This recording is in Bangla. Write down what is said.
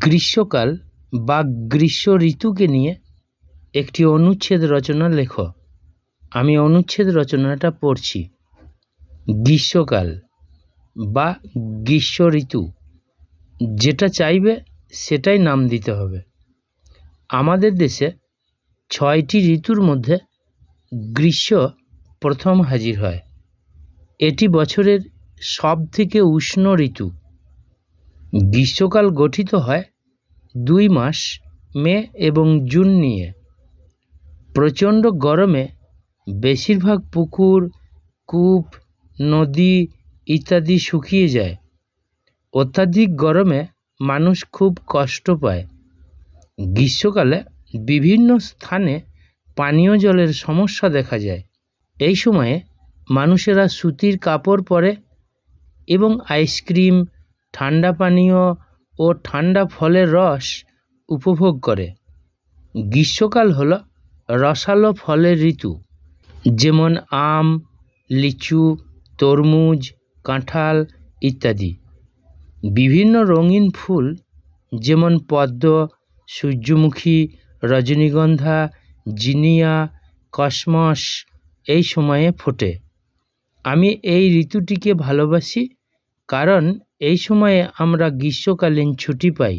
গ্রীষ্মকাল বা গ্রীষ্ম ঋতুকে নিয়ে একটি অনুচ্ছেদ রচনা লেখ। আমি অনুচ্ছেদ রচনাটা পড়ছি। গ্রীষ্মকাল বা গ্রীষ্ম ঋতু, যেটা চাইবে সেটাই নাম দিতে হবে। আমাদের দেশে ছয়টি ঋতুর মধ্যে গ্রীষ্ম প্রথম হাজির হয়। এটি বছরের সব থেকে উষ্ণ ঋতু। গ্রীষ্মকাল গঠিত হয় দুই মাস, মে এবং জুন নিয়ে। প্রচণ্ড গরমে বেশিরভাগ পুকুর, কূপ, নদী ইত্যাদি শুকিয়ে যায়। অত্যাধিক গরমে মানুষ খুব কষ্ট পায়। গ্রীষ্মকালে বিভিন্ন স্থানে পানীয় জলের সমস্যা দেখা যায়। এই সময়ে মানুষেরা সুতির কাপড় পরে এবং আইসক্রিম ঠান্ডা পানীয় ও ঠান্ডা ফলের রস উপভোগ করে। গ্রীষ্মকাল হলো রসালো ফলের ঋতু, যেমন আম, লিচু, তরমুজ, কাঁঠাল ইত্যাদি। বিভিন্ন রঙিন ফুল, যেমন পদ্ম, সূর্যমুখী, রজনীগন্ধা, জিনিয়া, কসমস এই সময়ে ফোটে। আমি এই ঋতুটিকে ভালোবাসি কারণ এই সময়ে আমরা গ্রীষ্মকালীন ছুটি পাই।